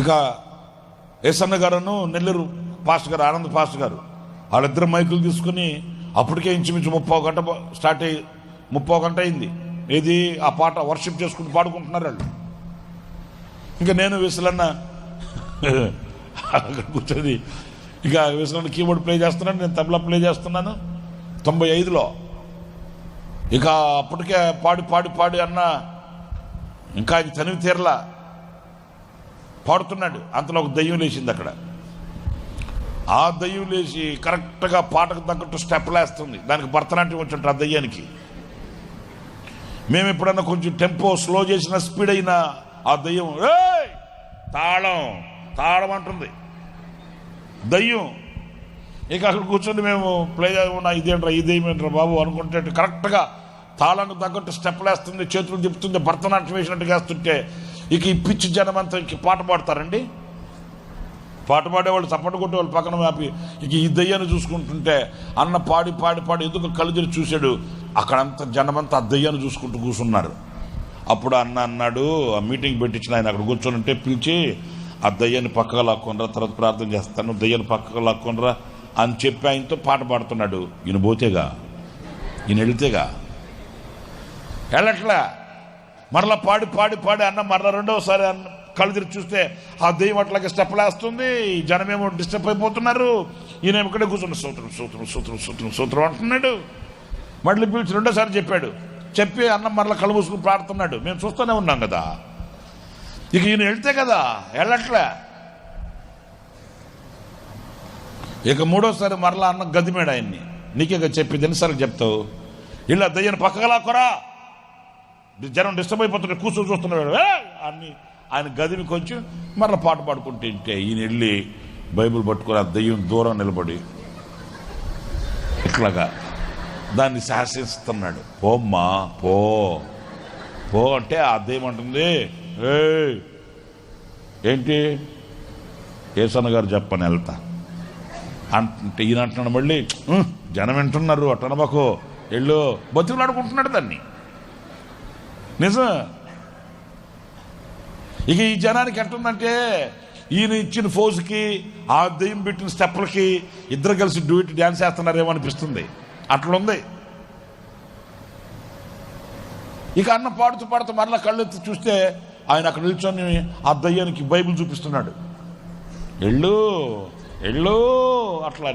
ఇక ఏసన్న గారును నెల్లూరు పాస్టర్ గారు ఆనంద్ పాస్టర్ గారు. వాళ్ళిద్దరు మైకులు తీసుకుని అప్పటికే ఇంచుమించు ముప్పో గంట స్టార్ట్ అయ్యి ముప్పో గంట అయింది. ఏది ఆ పాట వర్షిప్ చేసుకుంటూ పాడుకుంటున్నారు వాళ్ళు. ఇంకా నేను విసలన్న అక్కడ కూర్చొని ఇక విసలన్న కీబోర్డ్ ప్లే చేస్తున్నాను నేను తబలా ప్లే చేస్తున్నాను. తొంభై ఐదులో. ఇక అప్పటికే పాడి పాడి పాడి అన్న ఇంకా అది చనివి తీరలా. పాడుతున్నాడు. అంతలో ఒక దయ్యం లేచింది అక్కడ. ఆ దయ్యం లేచి కరెక్ట్గా పాటకు తగ్గట్టు స్టెప్ వేస్తుంది దానికి భరతనాట్యం వచ్చినట్టు ఆ దయ్యానికి. మేము ఎప్పుడన్నా కొంచెం టెంపో స్లో చేసిన స్పీడ్ అయినా ఆ దయ్యం "ఏయ్! తాళం తాళం అంటుంది. దయ్యం ఇక అక్కడ కూర్చొని మేము ప్లే ఉన్నా ఇదేంట్రా ఇదేమేంట్రా బాబు అనుకుంటే కరెక్ట్గా తాళానికి తగ్గట్టు స్టెప్లు వేస్తుంది చేతులు తిప్పుతుంది భరతనాట్యం వేసినట్టుగా వేస్తుంటే ఇక ఈ పిచ్చి జనం అంతా ఇంక పాట పాడతారండి? పాట పాడేవాళ్ళు చప్పట కొట్టే వాళ్ళు పక్కన ఆపి ఇక ఈ దయ్యాన్ని చూసుకుంటుంటే అన్న పాడి పాడి పాడి ఎందుకు కలుదిరి చూశాడు? అక్కడంతా జనమంతా ఆ దయ్యాన్ని చూసుకుంటూ కూర్చున్నారు. అప్పుడు అన్న అన్నాడు ఆ మీటింగ్ పెట్టించిన ఆయన అక్కడ కూర్చొని ఉంటే పిలిచి ఆ దయ్యాన్ని పక్కగా లాక్కొనరా తర్వాత ప్రార్థన చేస్తాను దయ్యాన్ని పక్కగా లాక్కొనరా అని చెప్పి ఆయనతో పాట పాడుతున్నాడు. ఈయన పోతేగా? ఈయన వెళితేగా? వెళ్ళట్లే? మరలా పాడి పాడి పాడి అన్న మరలా రెండవసారి అన్న కళ్ళు తిరిగి చూస్తే ఆ దెయ్యం అట్లాగే స్టెప్లేస్తుంది జనమేమో డిస్టర్బ్ అయిపోతున్నారు. ఈయన ఇక్కడే కూర్చున్న సూత్రం సూత్రం సూత్రం సూత్రం సూత్రం అంటున్నాడు. మళ్ళీ పిలిచి రెండోసారి చెప్పాడు. చెప్పి అన్న మరలా కళ్ళు మూసుకుని పాడుతున్నాడు మేము చూస్తూనే ఉన్నాం కదా. ఇక ఈయన వెళ్తే కదా వెళ్ళట్లే. ఇక మూడోసారి మరలా అన్న గదిమేడు ఆయన్ని. నీకే కదా చెప్పి ఎన్నిసార్లు చెప్తావు? ఇలా దయ్యను పక్కగలా లాక్కరా. జనం డిస్టర్బ్ అయిపోతుంటే కూర్చొని చూస్తున్నాడు "ఏ!" అని ఆయన గదిని కొంచెం మరలా పాట పాడుకుంటే ఇంటే ఈయన వెళ్ళి బైబిల్ పట్టుకొని ఆ దయ్యం దూరం నిలబడి ఇట్లాగా దాన్ని శాసిస్తున్నాడు. పోమ్మా పో. పో అంటే ఆ దయ్యం అంటుంది ఏ ఏంటి? ఏసన్న గారు చెప్పని వెళ్తా. అంటే ఈయన అంటున్నాడు మళ్ళీ జనం వింటున్నారు అట్టనబాకు వెళ్ళు. బతుకులాడుకుంటున్నాడు దాన్ని. నిజం. ఇక ఈ జనానికి ఎట్టుందంటే ఈయన ఇచ్చిన ఫోజుకి ఆ దెయ్యం పెట్టిన స్టెప్పులకి ఇద్దరు కలిసి డ్యూటీ డ్యాన్స్ చేస్తున్నారేమో అనిపిస్తుంది. అట్లుంది. ఇక అన్న పాడుతూ పాడుతూ మరలా కళ్ళెత్తి చూస్తే ఆయన అక్కడ నిల్చొని ఆ దయ్యానికి బైబిల్ చూపిస్తున్నాడు. ఎళ్ళు ఎళ్ళు అట్లా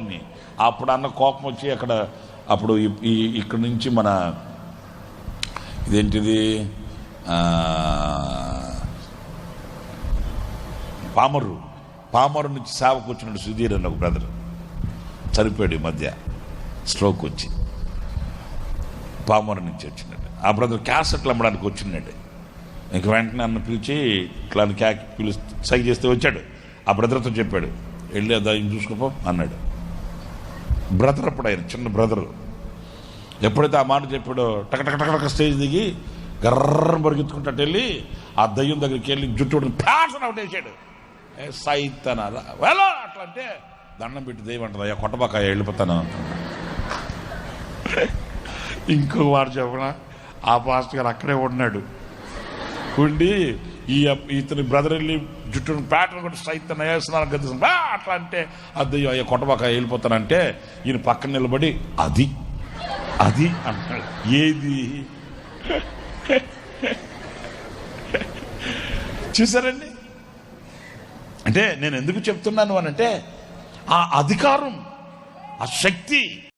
అప్పుడు అన్న కోపం వచ్చి అక్కడ అప్పుడు ఈ ఇక్కడ నుంచి మన ఇదేంటిది? పామరు. పామరు నుంచి సేవకు వచ్చినాడు సుధీర్ అని ఒక బ్రదర్. చనిపోయాడు ఈ మధ్య. స్ట్రోక్ వచ్చి. పామరు నుంచి వచ్చినాడు ఆ బ్రదర్ క్యాసెట్లు అమ్మడానికి వచ్చినాడు ఇంక వెంటనే అన్న పిలిచి ఇట్లా అని క్యాక్ పిలిచి సై చేస్తే వచ్చాడు. ఆ బ్రదర్తో చెప్పాడు. వెళ్ళి అదా చూసుకోపో అన్నాడు. బ్రదర్ అప్పుడు ఆయన చిన్న బ్రదరు. ఎప్పుడైతే ఆ మాట చెప్పాడో టక టక టక స్టేజ్ దిగి గర్రం పరిగెత్తుకుంటట్టు వెళ్ళి ఆ దయ్యం దగ్గరికి వెళ్ళి జుట్టు ఫ్యాషన్ అవుట్ వేసాడు. ఏ సైతన? వెళ్ళ! అట్లా అంటే దండం పెట్టి దయ్యం అంటారు అయ్యా కొట్టబాక వెళ్ళిపోతాను ఇంకో మాట చెప్పనా? ఆ పాస్ట్ గారు అక్కడే ఉన్నాడు ఉండి ఈ ఇతని బ్రదర్ వెళ్ళి జుట్టును ప్యాటర్న్ కొట్టి సైతం వేస్తున్నాను గది అట్లా అంటే అది అయ్యా కొట్టబాక వెళ్ళిపోతానంటే ఈయన పక్కన నిలబడి అది అది అన్నాడు ఏది? చూసారండి? అంటే నేను ఎందుకు చెప్తున్నాను అని అంటే ఆ అధికారం ఆ శక్తి